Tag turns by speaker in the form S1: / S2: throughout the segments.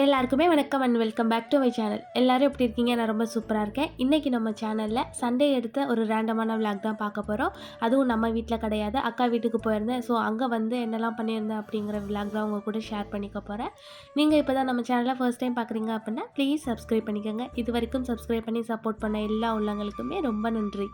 S1: எல்லாருக்குமே வணக்கம் and welcome back to my channel எல்லோரும் எப்படி இருக்கீங்க? நான் ரொம்ப சூப்பராக இருக்கேன். இன்றைக்கி நம்ம சேனலில் சண்டே எடுத்த ஒரு ரேண்டமான விளாக் தான் பார்க்க போகிறோம் அதுவும் நம்ம வீட்டில் கிடையாது. அக்கா வீட்டுக்கு போயிருந்தேன். ஸோ அங்கே வந்து என்னெல்லாம் பண்ணியிருந்தேன் அப்படிங்கிற விளாக் தான் உங்கள் கூட ஷேர் பண்ணிக்க போகிறேன் நீங்கள் இப்போ தான் நம்ம சேனலை ஃபர்ஸ்ட் டைம் பார்க்குறீங்க அப்படின்னா ப்ளீஸ் சப்ஸ்கிரைப் பண்ணிக்கோங்க. இது வரைக்கும் சப்ஸ்கிரைப் பண்ணி சப்போர்ட் பண்ண எல்லா உள்ளவங்களுக்குமே ரொம்ப நன்றி.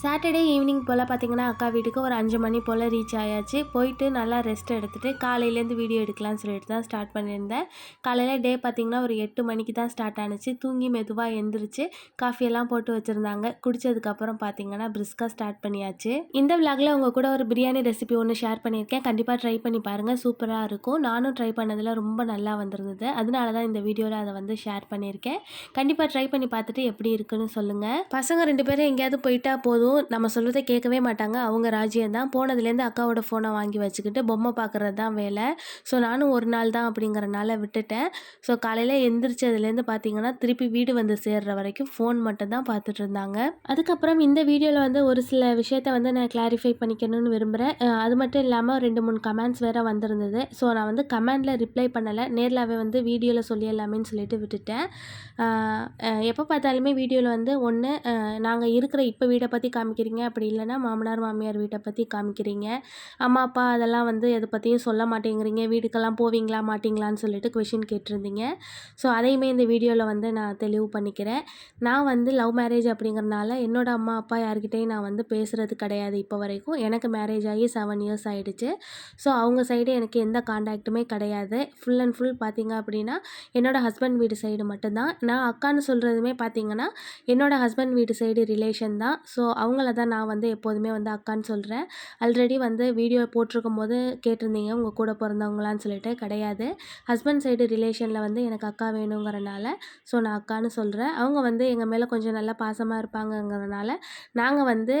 S1: சாட்டர்டே ஈவினிங் போல் பார்த்தீங்கன்னா அக்கா வீட்டுக்கு ஒரு அஞ்சு மணி போல் ரீச் ஆயாச்சு. போயிட்டு நல்லா ரெஸ்ட் எடுத்துகிட்டு காலையிலேருந்து வீடியோ எடுக்கலாம்னு சொல்லிட்டு தான் ஸ்டார்ட் பண்ணியிருந்தேன். காலையில் டே பார்த்தீங்கன்னா ஒரு எட்டு மணிக்கு தான் ஸ்டார்ட் ஆனுச்சு. தூங்கி மெதுவாக எந்திரிச்சு காஃபியெல்லாம் போட்டு வச்சுருந்தாங்க. குடித்ததுக்கப்புறம் பார்த்தீங்கன்னா பிரிஸ்காக ஸ்டார்ட் பண்ணியாச்சு. இந்த விளாகில் உங்கள் கூட ஒரு பிரியாணி ரெசிபி ஒன்று ஷேர் பண்ணியிருக்கேன். கண்டிப்பாக ட்ரை பண்ணி பாருங்கள் சூப்பராக இருக்கும். நானும் ட்ரை பண்ணதில் ரொம்ப நல்லா வந்திருந்தது. அதனால தான் இந்த வீடியோவில் அதை வந்து ஷேர் பண்ணியிருக்கேன். கண்டிப்பாக ட்ரை பண்ணி பார்த்துட்டு எப்படி இருக்குன்னு சொல்லுங்கள் பசங்க ரெண்டு பேரும் எங்கேயாவது போயிட்டா போதும். நம்ம சொல்கிறத கேட்கவே மாட்டாங்க. அவங்க ராஜ்யம் தான் போனதுலேருந்து அக்காவோட ஃபோனை வாங்கி வச்சுக்கிட்டு பொம்மை பார்க்குறது தான் வேலை. ஸோ நானும் ஒரு நாள் தான் அப்படிங்கிறனால விட்டுட்டேன். ஸோ காலையில் எந்திரிச்சதுலேருந்து பார்த்தீங்கன்னா திருப்பி வீடு வந்து சேர்ற வரைக்கும் ஃபோன் மட்டும் தான் பார்த்துட்டு இருந்தாங்க. அதுக்கப்புறம் இந்த வீடியோவில் வந்து ஒரு சில விஷயத்த வந்து நான் கிளாரிஃபை பண்ணிக்கணும்னு விரும்புகிறேன் அது மட்டும் இல்லாமல் ரெண்டு மூணு கமெண்ட்ஸ் வேறு வந்திருந்தது. ஸோ நான் வந்து கமெண்டில் ரிப்ளை பண்ணலை. நேரிலாகவே வந்து வீடியோவில் சொல்லிடலாமேன்னு சொல்லிட்டு விட்டுட்டேன். எப்போ பார்த்தாலுமே வீடியோவில் வந்து ஒன்று நாங்கள் இருக்கிற இப்போ வீடை பற்றி பற்றி காமிக்கிறீங்க? அப்படி இல்லைன்னா மாமனார் மாமியார் வீட்டை பற்றி காமிக்கிறீங்க. அம்மா அப்பா அதெல்லாம் வந்து எதை பற்றியும் சொல்ல மாட்டேங்கிறீங்க. வீட்டுக்கெல்லாம் போவீங்களா மாட்டிங்களான்னு சொல்லிட்டு கொஷின் கேட்டிருந்தீங்க. ஸோ அதையுமே இந்த வீடியோவில் வந்து நான் தெளிவு பண்ணிக்கிறேன். நான் வந்து லவ் மேரேஜ் அப்படிங்கிறனால என்னோட அம்மா அப்பா யார்கிட்டையும் நான் வந்து பேசுகிறது கிடையாது இப்போ வரைக்கும். எனக்கு மேரேஜ் ஆகி செவன் இயர்ஸ் ஆகிடுச்சு ஸோ அவங்க சைடு எனக்கு எந்த காண்டாக்ட்டுமே கிடையாது. ஃபுல் அண்ட் ஃபுல் பார்த்தீங்க அப்படின்னா என்னோடய ஹஸ்பண்ட் வீடு சைடு மட்டும்தான். நான் அக்கான்னு சொல்கிறதுமே பார்த்தீங்கன்னா என்னோடய ஹஸ்பண்ட் வீடு சைடு ரிலேஷன் தான். ஸோ அவங்கள தான் நான் வந்து எப்போதுமே வந்து அக்கான்னு சொல்கிறேன் ஆல்ரெடி வந்து வீடியோ போட்டிருக்கும் போது கேட்டிருந்தீங்க உங்கள் கூட பிறந்தவங்களான்னு சொல்லிட்டு. கிடையாது. ஹஸ்பண்ட் சைடு ரிலேஷனில் வந்து எனக்கு அக்கா வேணுங்கிறனால ஸோ நான் அக்கான்னு சொல்கிறேன் அவங்க வந்து எங்கள் மேலே கொஞ்சம் நல்லா பாசமாக இருப்பாங்கங்கிறனால நாங்கள் வந்து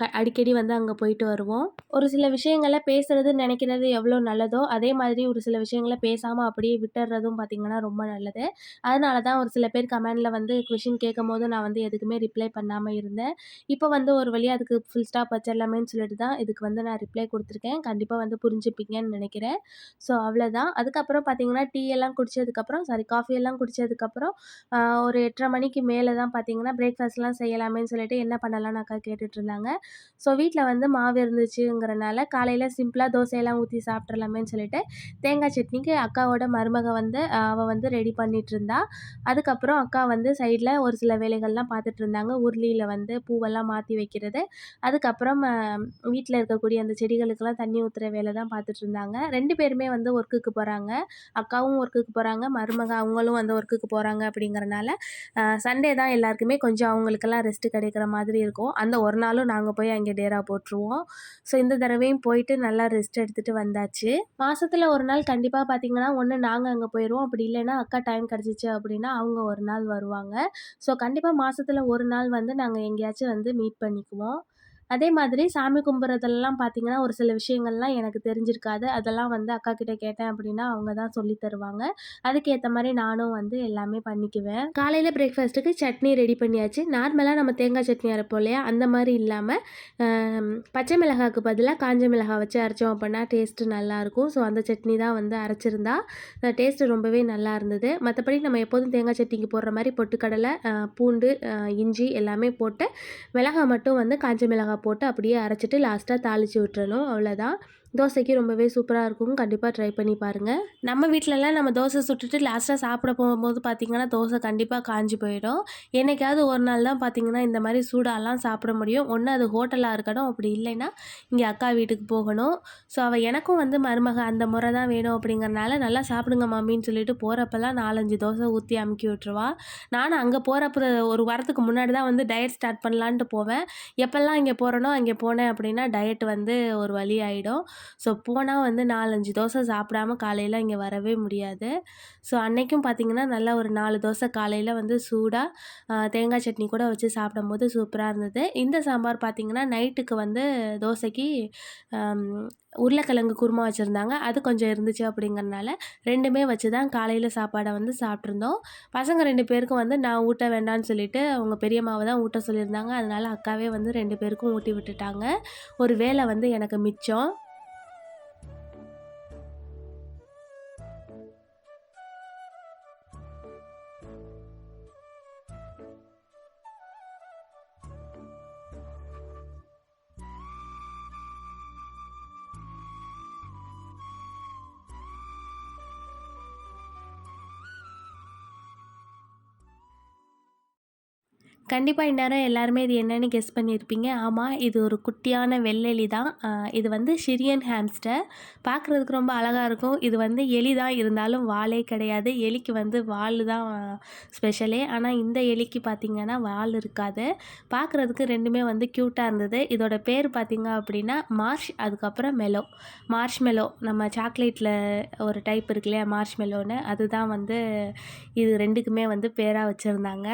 S1: க- அடிக்கடி வந்து அங்கே போயிட்டு வருவோம். ஒரு சில விஷயங்களை பேசுறது நினைக்கிறது எவ்வளோ நல்லதோ அதே மாதிரி ஒரு சில விஷயங்களை பேசாமல் அப்படியே விட்டுறதும் பார்த்திங்கன்னா ரொம்ப நல்லது. அதனால தான் ஒரு சில பேர் கமெண்டில் வந்து கொஷின் கேட்கும் போது நான் வந்து எதுக்குமே ரிப்ளை பண்ணாமல் இருந்தேன். இப்போ வந்து ஒரு வழியாக அதுக்கு ஃபுல் ஸ்டாப் வச்சிடலாமேன்னு சொல்லிட்டு தான் இதுக்கு வந்து நான் ரிப்ளை கொடுத்துருக்கேன். கண்டிப்பாக வந்து புரிஞ்சுப்பீங்கன்னு நினைக்கிறேன். ஸோ அவ்வளோதான் அதுக்கப்புறம் பார்த்தீங்கன்னா டீ எல்லாம் குடித்ததுக்கப்புறம் சாரி காஃபி எல்லாம் குடித்ததுக்கப்புறம் ஒரு எட்டரை மணிக்கு மேலே தான் பார்த்தீங்கன்னா பிரேக்ஃபாஸ்ட்லாம் செய்யலாமேன்னு சொல்லிட்டு என்ன பண்ணலாம்னு அக்கா கேட்டுட்டு இருந்தாங்க ஸோ வீட்டில் வந்து மாவு இருந்துச்சுங்கிறனால காலையில் சிம்பிளாக தோசையெல்லாம் ஊற்றி சாப்பிட்றலாமேன்னு சொல்லிட்டு தேங்காய் சட்னிக்கு அக்காவோட மருமக வந்து அவள் வந்து ரெடி பண்ணிட்டு இருந்தா அதுக்கப்புறம் அக்கா வந்து சைடில் ஒரு சில வேலைகள்லாம் பார்த்துட்டு இருந்தாங்க உருளியில் வந்து பூவெல்லாம் மாற்றி வைக்கிறது. அதுக்கப்புறம் வீட்டில் இருக்கக்கூடிய அந்த செடிகளுக்கெல்லாம் தண்ணி ஊற்றுற வேலை தான் பார்த்துட்டு இருந்தாங்க. ரெண்டு பேருமே வந்து ஒர்க்குக்கு போகிறாங்க அக்காவும் ஒர்க்குக்கு போகிறாங்க மருமக அவங்களும் வந்து ஒர்க்குக்கு போகிறாங்க அப்படிங்கிறனால சண்டே தான் எல்லாருக்குமே கொஞ்சம் அவங்களுக்கெல்லாம் ரெஸ்ட்டு கிடைக்கிற மாதிரி இருக்கும். அந்த ஒரு நாளும் நாங்கள் போய் அங்கே டேரா போட்டுருவோம். ஸோ இந்த தடவையும் போயிட்டு நல்லா ரெஸ்ட் எடுத்துகிட்டு வந்தாச்சு. மாதத்தில் ஒரு நாள் கண்டிப்பாக பார்த்தீங்கன்னா ஒன்று நாங்கள் அங்கே போயிடுவோம் அப்படி இல்லைன்னா அக்கா டைம் கிடச்சிச்சு அப்படின்னா அவங்க ஒரு நாள் வருவாங்க. ஸோ கண்டிப்பாக மாதத்தில் ஒரு நாள் வந்து நாங்கள் எங்கேயாச்சும் வந்து மீட் பண்ணிக்குவோம். அதே மாதிரி சாமி கும்பிட்றதெல்லாம் பார்த்தீங்கன்னா ஒரு சில விஷயங்கள்லாம் எனக்கு தெரிஞ்சிருக்காது. அதெல்லாம் வந்து அக்கா கிட்ட கேட்டேன் அப்படின்னா அவங்க தான் சொல்லி தருவாங்க. அதுக்கேற்ற மாதிரி நானும் வந்து எல்லாமே பண்ணிக்குவேன். காலையில் பிரேக்ஃபாஸ்ட்டுக்கு சட்னி ரெடி பண்ணியாச்சு. நார்மலாக நம்ம தேங்காய் சட்னி அரைப்போம் இல்லையா? அந்த மாதிரி இல்லாமல் பச்சை மிளகாய்க்கு பதிலாக காஞ்ச மிளகாய் வச்சு அரைச்சோம் அப்படின்னா டேஸ்ட்டு நல்லாயிருக்கும் ஸோ அந்த சட்னி தான் வந்து அரைச்சிருந்தா டேஸ்ட்டு ரொம்பவே நல்லா இருந்தது. மற்றபடி நம்ம எப்போதும் தேங்காய் சட்னிக்கு போடுற மாதிரி பொட்டுக்கடலை பூண்டு இஞ்சி எல்லாமே போட்டு மிளகாய் மட்டும் வந்து காஞ்ச மிளகாய் போட்டு அப்படியே அரைச்சிட்டு லாஸ்ட்டாக தாளித்து விட்டுறணும். அவ்வளோதான் தோசைக்கு ரொம்பவே சூப்பராக இருக்கும். கண்டிப்பாக ட்ரை பண்ணி பாருங்கள் நம்ம வீட்டிலலாம் நம்ம தோசை சுட்டுட்டு லாஸ்ட்டாக சாப்பிட போகும்போது பார்த்திங்கன்னா தோசை கண்டிப்பாக காஞ்சி போயிடும். என்னைக்காவது ஒரு நாள் தான் பார்த்திங்கன்னா இந்த மாதிரி சூடாலாம் சாப்பிட முடியும். ஒன்று அது ஹோட்டலாக இருக்கணும். அப்படி இல்லைன்னா இங்கே அக்கா வீட்டுக்கு போகணும். ஸோ அவள் எனக்கும் வந்து மருமக அந்த முறை தான் வேணும் அப்படிங்கிறனால நல்லா சாப்பிடுங்க மாமின்னு சொல்லிட்டு போகிறப்பெல்லாம் நாலஞ்சு தோசை ஊற்றி அமுக்கி விட்டுருவா. நானும் அங்கே போகிறப்ப ஒரு வாரத்துக்கு முன்னாடி தான் வந்து டயட் ஸ்டார்ட் பண்ணலான்ட்டு போவேன். எப்போல்லாம் இங்கே போகிறேனோ அங்கே போனேன் அப்படின்னா டயட் வந்து ஒரு வழி ஆகிடும் ஸோ போனால் வந்து நாலஞ்சு தோசை சாப்பிடாம காலையில் இங்கே வரவே முடியாது. ஸோ அன்னைக்கும் பார்த்திங்கன்னா நல்லா ஒரு நாலு தோசை காலையில் வந்து சூடாக தேங்காய் சட்னி கூட வச்சு சாப்பிடும்போது சூப்பராக இருந்தது. இந்த சாம்பார் பார்த்திங்கன்னா நைட்டுக்கு வந்து தோசைக்கு உருளைக்கிழங்கு குருமா வச்சுருந்தாங்க. அது கொஞ்சம் இருந்துச்சு அப்படிங்கிறனால ரெண்டுமே வச்சு தான் காலையில் சாப்பாடை வந்து சாப்பிட்ருந்தோம் பசங்க ரெண்டு பேருக்கும் வந்து நான் ஊட்ட வேண்டாம்னு சொல்லிட்டு அவங்க பெரியம்மாவை தான் ஊட்ட சொல்லியிருந்தாங்க. அதனால் அக்காவே வந்து ரெண்டு பேருக்கும் ஊட்டி விட்டுட்டாங்க. ஒரு வேலை வந்து எனக்கு மிச்சம். கண்டிப்பாக இந்நேரம் எல்லாருமே இது என்னென்னு கெஸ் பண்ணியிருப்பீங்க. ஆமாம் இது ஒரு குட்டியான வெள்ளெலி தான். இது வந்து ஷிரியன் ஹேம்ஸ்டர் பார்க்குறதுக்கு ரொம்ப அழகாக இருக்கும். இது வந்து எலி தான் இருந்தாலும் வாலே கிடையாது. எலிக்கு வந்து வால் தான் ஸ்பெஷலே. ஆனால் இந்த எலிக்கு பார்த்திங்கன்னா வால் இருக்காது. பார்க்குறதுக்கு ரெண்டுமே வந்து க்யூட்டாக இருந்தது. இதோட பேர் பார்த்திங்க அப்படின்னா, மார்ஷ் அதுக்கப்புறம் மெலோ. மார்ஷ் மெலோ நம்ம சாக்லேட்டில் ஒரு டைப் இருக்கு இல்லையா? மார்ஷ் மெலோன்னு அதுதான் வந்து இது ரெண்டுக்குமே வந்து பேராக வச்சுருந்தாங்க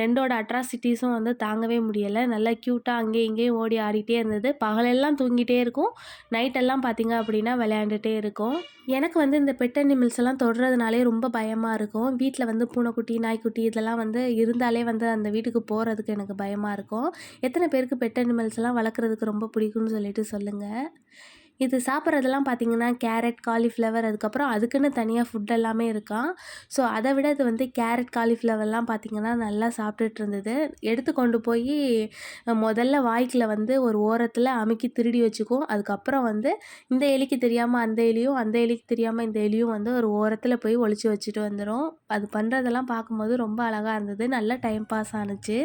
S1: ரெண்டோட அட்ராசிட்டிஸும் வந்து தாங்கவே முடியல. நல்லா க்யூட்டாக அங்கேயும் இங்கேயும் ஓடி ஆடிட்டே இருந்தது. பகலெல்லாம் தூங்கிட்டே இருக்கும். நைட்டெல்லாம் பார்த்தீங்க அப்படின்னா விளையாண்டுட்டே இருக்கும். எனக்கு வந்து இந்த பெட் அனிமல்ஸ் எல்லாம் தொடுறதுனாலே ரொம்ப பயமாக இருக்கும். வீட்டில் வந்து பூனைக்குட்டி, நாய்க்குட்டி இதெல்லாம் வந்து இருந்தாலே வந்து அந்த வீட்டுக்கு போகிறதுக்கு எனக்கு பயமாக இருக்கும். எத்தனை பேருக்கு பெட் அனிமல்ஸ் எல்லாம் வளர்க்குறதுக்கு ரொம்ப பிடிக்கும்னு சொல்லிட்டு சொல்லுங்கள் இது சாப்பிட்றதெல்லாம் பார்த்திங்கன்னா கேரட், காலிஃப்ளவர் அதுக்கப்புறம் அதுக்குன்னு தனியாக ஃபுட் எல்லாமே இருக்கான் ஸோ அதை விட இது வந்து கேரட், காலிஃப்ளவர்லாம் பார்த்திங்கன்னா நல்லா சாப்பிட்டுட்டு இருந்தது. எடுத்து கொண்டு போய் முதல்ல வாய்க்கில் வந்து ஒரு ஓரத்தில் அமுக்கி திருடி வச்சுக்கும். அதுக்கப்புறம் வந்து இந்த எலிக்கு தெரியாமல் அந்த எலியும், அந்த எலிக்கு தெரியாமல் இந்த எலியும் வந்து ஒரு ஓரத்தில் போய் ஒழிச்சு வச்சுட்டு வந்துடும் அது பண்ணுறதெல்லாம் பார்க்கும்போது ரொம்ப அழகாக இருந்தது. நல்லா டைம் பாஸ் ஆனுச்சு.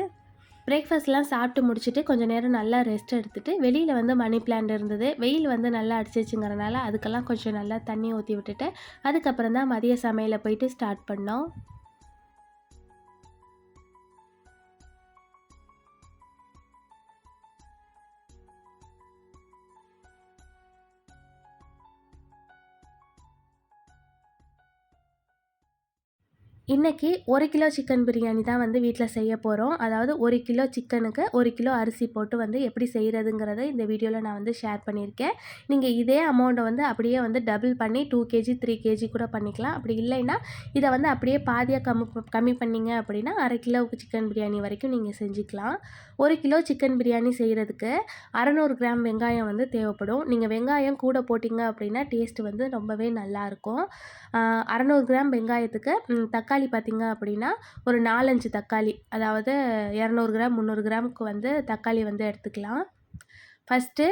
S1: பிரேக்ஃபாஸ்ட்லாம் சாப்பிட்டு முடிச்சுட்டு கொஞ்சம் நேரம் நல்லா ரெஸ்ட் எடுத்துகிட்டு வெளியில் வந்து மணி பிளான்ட் இருந்தது. வெயில் வந்து நல்லா அடிச்சிச்சுங்கிறனால அதுக்கெல்லாம் கொஞ்சம் நல்லா தண்ணி ஊற்றி விட்டுட்டு, அதுக்கப்புறம் தான் மதிய சமையலை போயிட்டு ஸ்டார்ட் பண்ணோம். இன்றைக்கி ஒரு கிலோ சிக்கன் பிரியாணி தான் வந்து வீட்டில் செய்ய போகிறோம் அதாவது ஒரு கிலோ சிக்கனுக்கு ஒரு கிலோ அரிசி போட்டு வந்து எப்படி செய்கிறதுங்கிறத இந்த வீடியோவில் நான் வந்து ஷேர் பண்ணியிருக்கேன். நீங்கள் இதே அமௌண்ட்டை வந்து அப்படியே வந்து டபுள் பண்ணி டூ கேஜி, த்ரீ கேஜி கூட பண்ணிக்கலாம். அப்படி இல்லைன்னா, இதை வந்து அப்படியே பாதியாக கம்மி கம்மி பண்ணிங்க அப்படின்னா, 1/2 கிலோவுக்கு சிக்கன் பிரியாணி வரைக்கும் நீங்கள் செஞ்சுக்கலாம். ஒரு கிலோ சிக்கன் பிரியாணி செய்கிறதுக்கு அறநூறு கிராம் வெங்காயம் வந்து தேவைப்படும். நீங்கள் வெங்காயம் கூட போட்டிங்க அப்படின்னா, டேஸ்ட் வந்து ரொம்பவே நல்லாயிருக்கும். அறநூறு கிராம் வெங்காயத்துக்கு தக்காளி தக்காளி பார்த்தீங்க அப்படின்னா, ஒரு 4, 5 தக்காளி அதாவது 200 கிராம், 300 கிராமுக்கு வந்து தக்காளி வந்து எடுத்துக்கலாம். ஃபஸ்ட்டு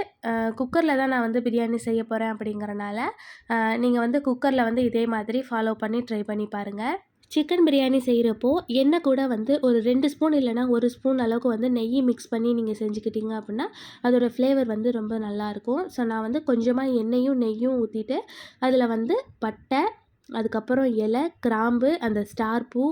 S1: குக்கரில் தான் நான் வந்து பிரியாணி செய்ய போகிறேன் அப்படிங்கிறனால, நீங்கள் வந்து குக்கரில் வந்து இதே மாதிரி ஃபாலோ பண்ணி ட்ரை பண்ணி பாருங்கள் சிக்கன் பிரியாணி செய்கிறப்போ எண்ணெய் கூட வந்து ஒரு ரெண்டு ஸ்பூன் இல்லைனா ஒரு ஸ்பூன் அளவுக்கு வந்து நெய் மிக்ஸ் பண்ணி நீங்கள் செஞ்சுக்கிட்டீங்க அப்படின்னா, அதோடய ஃப்ளேவர் வந்து ரொம்ப நல்லாயிருக்கும். ஸோ நான் வந்து கொஞ்சமாக எண்ணெயும், நெய்யும் ஊற்றிட்டு அதில் வந்து பட்டை, அதுக்கப்புறம் இலை, கிராம்பு, அந்த ஸ்டார் பூ,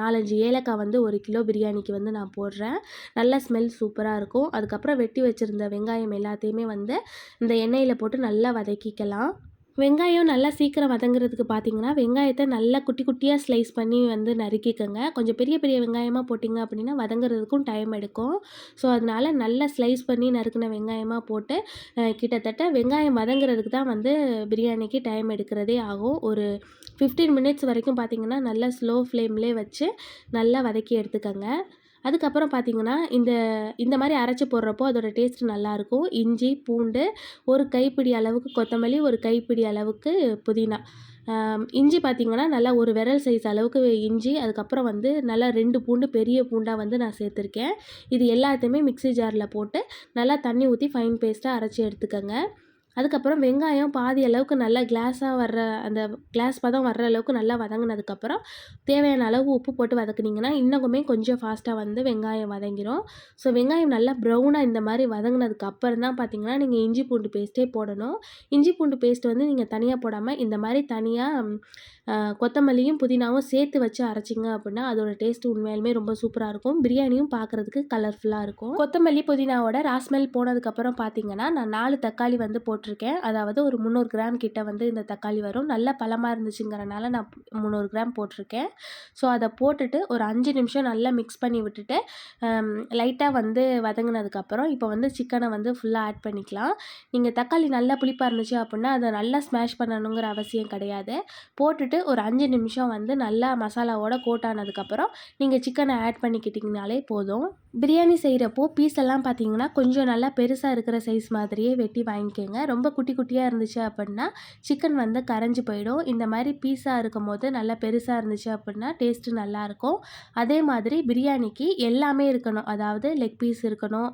S1: நாலஞ்சு ஏலக்காய் வந்து ஒரு கிலோ பிரியாணிக்கு வந்து நான் போடுறேன். நல்ல ஸ்மெல் சூப்பராக இருக்கும். அதுக்கப்புறம் வெட்டி வச்சிருந்த வெங்காயம் எல்லாத்தையுமே வந்து இந்த எண்ணெயில் போட்டு நல்லா வதக்கிக்கலாம். வெங்காயம் நல்லா சீக்கிரம் வதங்குறதுக்கு பார்த்தீங்கன்னா, வெங்காயத்தை நல்லா குட்டி குட்டியாக ஸ்லைஸ் பண்ணி வந்து நறுக்கிக்கோங்க கொஞ்சம் பெரிய பெரிய வெங்காயமாக போட்டிங்க அப்படின்னா, வதங்குறதுக்கும் டைம் எடுக்கும். ஸோ அதனால நல்லா ஸ்லைஸ் பண்ணி நறுக்கின வெங்காயமாக போட்டு, கிட்டத்தட்ட வெங்காயம் வதங்குறதுக்கு தான் வந்து பிரியாணிக்கு டைம் எடுக்கிறதே ஆகும். ஒரு 15 மினிட்ஸ் வரைக்கும் பார்த்தீங்கன்னா, நல்லா ஸ்லோ ஃப்ளேம்லேயே வச்சு நல்லா வதக்கி எடுத்துக்கோங்க அதுக்கப்புறம் பார்த்தீங்கன்னா, இந்த இந்த மாதிரி அரைச்சி போடுறப்போ அதோட டேஸ்ட் நல்லாயிருக்கும். இஞ்சி, பூண்டு, ஒரு கைப்பிடி அளவுக்கு கொத்தமல்லி, ஒரு கைப்பிடி அளவுக்கு புதினா. இஞ்சி பார்த்தீங்கன்னா, நல்லா ஒரு விரல் சைஸ் அளவுக்கு இஞ்சி, அதுக்கப்புறம் வந்து நல்லா ரெண்டு பூண்டு பெரிய பூண்டாக வந்து நான் சேர்த்துருக்கேன். இது எல்லாத்தையுமே மிக்ஸி ஜாரில் போட்டு, நல்லா தண்ணி ஊற்றி ஃபைன் பேஸ்ட்டாக அரைச்சி எடுத்துக்கங்க. அதுக்கப்புறம் வெங்காயம் பாதி அளவுக்கு நல்லா கிளாஸாக வர்ற அந்த கிளாஸ் பதம் வர்ற அளவுக்கு நல்லா வதங்கினதுக்கப்புறம் தேவையான அளவு உப்பு போட்டு வதக்குனீங்கன்னா, இன்னமுமே கொஞ்சம் ஃபாஸ்ட்டாக வந்து வெங்காயம் வதங்கிடும் ஸோ வெங்காயம் நல்லா ப்ரௌனாக இந்த மாதிரி வதங்கினதுக்கு அப்புறம் தான் பார்த்தீங்கன்னா, நீங்கள் இஞ்சி பூண்டு பேஸ்ட்டே போடணும். இஞ்சி பூண்டு பேஸ்ட் வந்து நீங்கள் தனியாக போடாமல் இந்த மாதிரி தனியாக கொத்தமல்லியும், புதினாவும் சேர்த்து வச்சு அரைச்சிங்க அப்படின்னா, அதோட டேஸ்ட் உண்மையாலுமே ரொம்ப சூப்பராக இருக்கும். பிரியாணியும் பார்க்குறதுக்கு கலர்ஃபுல்லாக இருக்கும். கொத்தமல்லி, புதினாவோட ராஸ்மெல் போனதுக்கப்புறம் பார்த்தீங்கன்னா, நான் நாலு தக்காளி வந்து போட்டு போட்டிருக்கேன். அதாவது ஒரு 300 கிராம் கிட்ட வந்து இந்த தக்காளி வரும். நல்ல பழமாக இருந்துச்சுங்கிறனால நான் 300 கிராம் போட்டிருக்கேன். ஸோ அதை போட்டுட்டு ஒரு அஞ்சு நிமிஷம் நல்லா மிக்ஸ் பண்ணி விட்டுட்டு, லைட்டாக வந்து வதங்கினதுக்கப்புறம் இப்போ வந்து சிக்கனை வந்து ஃபுல்லாக ஆட் பண்ணிக்கலாம். நீங்கள் தக்காளி நல்லா புளிப்பாக இருந்துச்சு அப்படின்னா, அதை நல்லா ஸ்மாஷ் பண்ணணுங்கிற அவசியம் கிடையாது. போட்டுட்டு ஒரு அஞ்சு நிமிஷம் வந்து நல்லா மசாலாவோட கோட் ஆனதுக்கப்புறம், நீங்கள் சிக்கனை ஆட் பண்ணிக்கிட்டிங்கனாலே போதும். பிரியாணி செய்கிறப்போ பீஸ் எல்லாம் பார்த்தீங்கன்னா, கொஞ்சம் நல்லா பெருசாக இருக்கிற சைஸ் மாதிரியே வெட்டி வாங்கிக்கோங்க ரொம்ப குட்டி குட்டியாக இருந்துச்சு அப்படின்னா சிக்கன் வந்து கரைஞ்சி போயிடும். இந்த மாதிரி பீஸாக இருக்கும் போது நல்லா பெருசாக இருந்துச்சு அப்படின்னா டேஸ்ட்டு நல்லாயிருக்கும். அதே மாதிரி பிரியாணிக்கு எல்லாமே இருக்கணும். அதாவது லெக் பீஸ் இருக்கணும்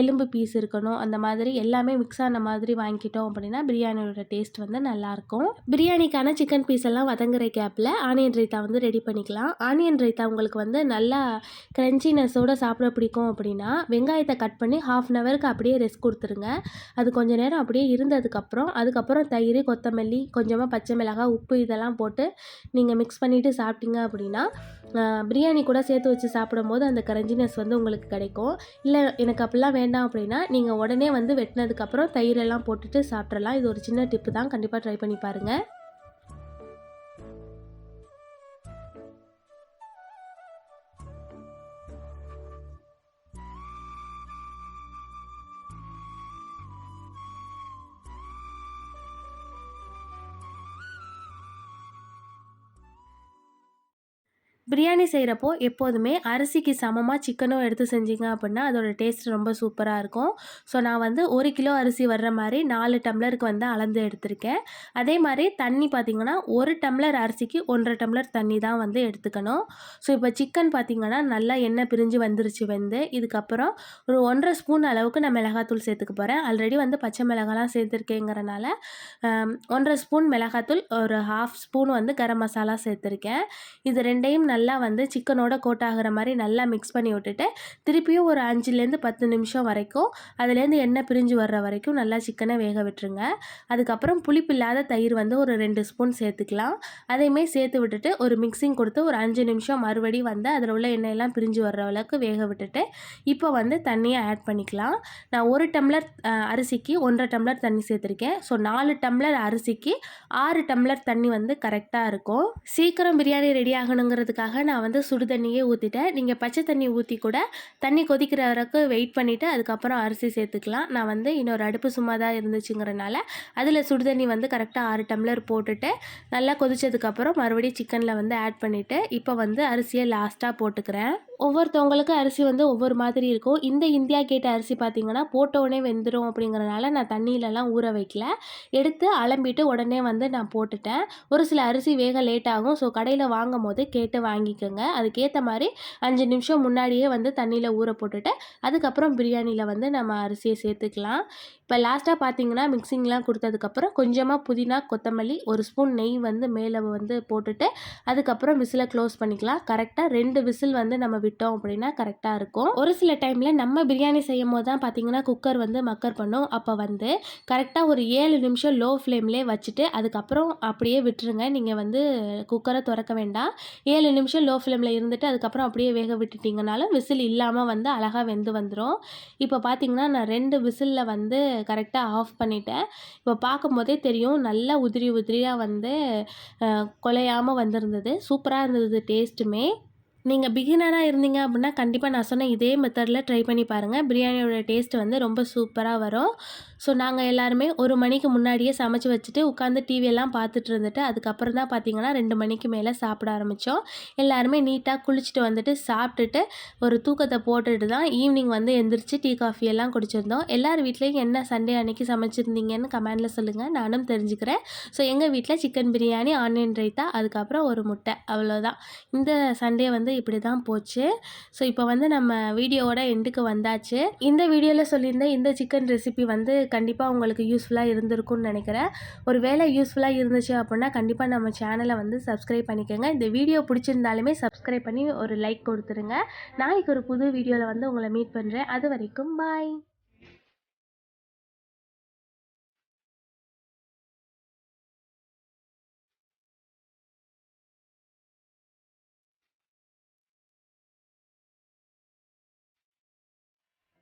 S1: எலும்பு பீஸ் இருக்கணும் அந்த மாதிரி எல்லாமே மிக்ஸ் ஆன மாதிரி வாங்கிட்டோம் அப்படின்னா பிரியாணியோட டேஸ்ட் வந்து நல்லாயிருக்கும். பிரியாணிக்கான சிக்கன் பீஸ் எல்லாம் வதங்குற கேப்பில் ஆனியன் ரைத்தா வந்து ரெடி பண்ணிக்கலாம். ஆனியன் ரைத்தா உங்களுக்கு வந்து நல்லா க்ரன்ச்சினஸோடு சாப்பிட பிடிக்கும் அப்படின்னா வெங்காயத்தை கட் பண்ணி ஹாஃப் அன் ஹவருக்கு அப்படியே ரெஸ்ட் கொடுத்துருங்க. அது கொஞ்சம் நேரம் அப்படியே இருந்ததுக்கப்புறம் அதுக்கப்புறம் தயிர் கொத்தமல்லி கொஞ்சமாக பச்சை மிளகாய் உப்பு இதெல்லாம் போட்டு நீங்கள் மிக்ஸ் பண்ணிவிட்டு சாப்பிட்டீங்க அப்படின்னா பிரியாணி கூட சேர்த்து வச்சு சாப்பிடும்போது அந்த கரஞ்சினஸ் வந்து உங்களுக்கு கிடைக்கும். இல்லை எனக்கு அப்படிலாம் வேண்டாம் அப்படின்னா நீங்கள் உடனே வந்து வெட்டினதுக்கப்புறம் தயிரெல்லாம் போட்டுட்டு சாப்பிட்றலாம் இது ஒரு சின்ன டிப்பு தான். கண்டிப்பாக ட்ரை பண்ணி பாருங்கள் பிரியாணி செய்கிறப்போ எப்போதுமே அரிசிக்கு சமமாக சிக்கனும் எடுத்து செஞ்சீங்க அப்படின்னா அதோடய டேஸ்ட் ரொம்ப சூப்பராக இருக்கும். ஸோ நான் வந்து ஒரு கிலோ அரிசி வர்ற மாதிரி நாலு டம்ளருக்கு வந்து அளந்து எடுத்திருக்கேன். அதே மாதிரி தண்ணி பார்த்திங்கன்னா ஒரு டம்ளர் அரிசிக்கு ஒன்றரை டம்ளர் தண்ணி தான் வந்து எடுத்துக்கணும். ஸோ இப்போ சிக்கன் பார்த்திங்கன்னா நல்லா எண்ணெய் பிரிஞ்சு வந்துருச்சு வந்து இதுக்கப்புறம் ஒரு ஒன்றரை ஸ்பூன் அளவுக்கு நான் மிளகாத்தூள் சேர்த்துக்க போகிறேன் ஆல்ரெடி வந்து பச்சை மிளகாலாம் சேர்த்துருக்கேங்கிறனால ஒன்றரை ஸ்பூன் மிளகாத்தூள் ஒரு ஹாஃப் ஸ்பூன் வந்து கரம் மசாலா சேர்த்துருக்கேன். இது ரெண்டையும் நல்லா நல்லா வந்து சிக்கனோட கோட் ஆகிற மாதிரி நல்லா மிக்ஸ் பண்ணி விட்டுட்டு திருப்பியும் ஒரு அஞ்சுலேருந்து பத்து நிமிஷம் வரைக்கும் அதுலேருந்து எண்ணெய் பிரிஞ்சு வர்ற வரைக்கும் நல்லா சிக்கனை வேக விட்டுருங்க. அதுக்கப்புறம் புளிப்பு இல்லாத தயிர் வந்து ஒரு ரெண்டு ஸ்பூன் சேர்த்துக்கலாம். அதையுமே சேர்த்து விட்டுட்டு ஒரு மிக்சிங் கொடுத்து ஒரு அஞ்சு நிமிஷம் மறுபடியும் வந்து அதில் உள்ள எண்ணெயெல்லாம் பிரிஞ்சு வர்ற அளவுக்கு வேக விட்டுட்டு இப்போ வந்து தண்ணியை ஆட் பண்ணிக்கலாம். நான் ஒரு டம்ளர் அரிசிக்கு ஒன்றரை டம்ளர் தண்ணி சேர்த்துருக்கேன். ஸோ நாலு டம்ளர் அரிசிக்கு ஆறு டம்ளர் தண்ணி வந்து கரெக்டாக இருக்கும். சீக்கிரம் பிரியாணி ரெடி ஆகணுங்கிறதுக்காக அதுக்காக நான் வந்து சுடு தண்ணியே ஊற்றிட்டேன் நீங்கள் பச்சை தண்ணி ஊற்றி கூட தண்ணி கொதிக்கிற வரைக்கும் வெயிட் பண்ணிவிட்டு அதுக்கப்புறம் அரிசி சேர்த்துக்கலாம். நான் வந்து இன்னொரு அடுப்பு சும்மா தான் இருந்துச்சுங்கிறனால அதில் சுடு தண்ணி வந்து கரெக்டாக ஆறு டம்ளர் போட்டுட்டு நல்லா கொதிச்சதுக்கப்புறம் மறுபடியும் சிக்கனில் வந்து ஆட் பண்ணிவிட்டு இப்போ வந்து அரிசியை லாஸ்ட்டாக போட்டுக்கிறேன். ஒவ்வொருத்தவங்களுக்கு அரிசி வந்து ஒவ்வொரு மாதிரி இருக்கும். இந்த இந்தியா கேட்ட அரிசி பார்த்திங்கன்னா போட்டவுடனே வெந்துடும் அப்படிங்கிறனால நான் தண்ணியிலலாம் ஊற வைக்கல. எடுத்து அலம்பிட்டு உடனே வந்து நான் போட்டுட்டேன். ஒரு சில அரிசி வேக லேட் ஆகும். ஸோ கடையில் வாங்கும் போது கேட்டு வாங்கிக்கோங்க. அதுக்கேற்ற மாதிரி அஞ்சு நிமிஷம் முன்னாடியே வந்து தண்ணியில் ஊற போட்டுட்டு அதுக்கப்புறம் பிரியாணியில் வந்து நம்ம அரிசியை சேர்த்துக்கலாம். இப்போ லாஸ்ட்டாக பார்த்தீங்கன்னா மிக்சிங்லாம் கொடுத்ததுக்கப்புறம் கொஞ்சமாக புதினா கொத்தமல்லி ஒரு ஸ்பூன் நெய் வந்து மேலே வந்து போட்டுட்டு அதுக்கப்புறம் விசிலை க்ளோஸ் பண்ணிக்கலாம். கரெக்டாக ரெண்டு விசில் வந்து நம்ம விட்டோம் அப்படின்னா கரெக்டாக இருக்கும். ஒரு சில டைமில் நம்ம பிரியாணி செய்யும் போது தான் பார்த்தீங்கன்னா குக்கர் வந்து மக்கர் பண்ணும். அப்போ வந்து கரெக்டாக ஒரு ஏழு நிமிஷம் லோ ஃப்ளேம்லேயே வச்சுட்டு அதுக்கப்புறம் அப்படியே விட்டுருங்க. நீங்கள் வந்து குக்கரை திறக்க வேண்டாம். ஏழு நிமிஷம் லோ ஃப்ளேமில் இருந்துட்டு அதுக்கப்புறம் அப்படியே வேக விட்டுட்டிங்கனாலும் விசில் இல்லாமல் வந்து அழகாக வெந்து வந்துடும் இப்போ பார்த்தீங்கன்னா நான் ரெண்டு விசிலில் வந்து கரெக்டாக ஆஃப் பண்ணிட்டேன். இப்போ பார்க்கும் போதே தெரியும் நல்லா உதிரி உதிரியாக வந்து கொலையாமல் வந்திருந்தது. சூப்பராக இருந்தது டேஸ்ட்டுமே நீங்கள் பிகினராக இருந்தீங்க அப்படின்னா கண்டிப்பாக நான் சொன்ன இதே மெத்தடில் ட்ரை பண்ணி பாருங்கள் பிரியாணியோட டேஸ்ட் வந்து ரொம்ப சூப்பராக வரும். ஸோ நாங்கள் எல்லாருமே ஒரு மணிக்கு முன்னாடியே சமைச்சு வச்சுட்டு உட்காந்து டிவியெல்லாம் பார்த்துட்டு இருந்துட்டு அதுக்கப்புறம் தான் பார்த்தீங்கன்னா ரெண்டு மணிக்கு மேலே சாப்பிட ஆரம்பித்தோம் எல்லாருமே நீட்டாக குளிச்சுட்டு வந்துட்டு சாப்பிட்டுட்டு ஒரு தூக்கத்தை போட்டுட்டு தான் ஈவினிங் வந்து எந்திரிச்சு டீ காஃபி எல்லாம் குடிச்சிருந்தோம். எல்லார் வீட்லேயும் என்ன சண்டே அன்னைக்கு சமைச்சிருந்தீங்கன்னு கமெண்டில் சொல்லுங்கள் நானும் தெரிஞ்சுக்கிறேன். ஸோ எங்கள் வீட்டில் சிக்கன் பிரியாணி ஆனியன் ரைத்தா அதுக்கப்புறம் ஒரு முட்டை. அவ்வளோதான் இந்த சண்டே வந்து வந்து இப்படி தான் போச்சு. ஸோ இப்போ வந்து நம்ம வீடியோவோட எண்டுக்கு வந்தாச்சு. இந்த வீடியோவில் சொல்லியிருந்த இந்த சிக்கன் ரெசிபி வந்து கண்டிப்பாக உங்களுக்கு யூஸ்ஃபுல்லாக இருந்திருக்கும்னு நினைக்கிறேன். ஒரு வேலை யூஸ்ஃபுல்லாக இருந்துச்சு அப்படின்னா கண்டிப்பாக நம்ம சேனலை வந்து சப்ஸ்கிரைப் பண்ணிக்கோங்க. இந்த வீடியோ பிடிச்சிருந்தாலுமே சப்ஸ்கிரைப் பண்ணி ஒரு லைக் கொடுத்துருங்க. நாளைக்கு ஒரு புது வீடியோவில் வந்து உங்களை மீட் பண்ணுறேன் அது வரைக்கும் பாய்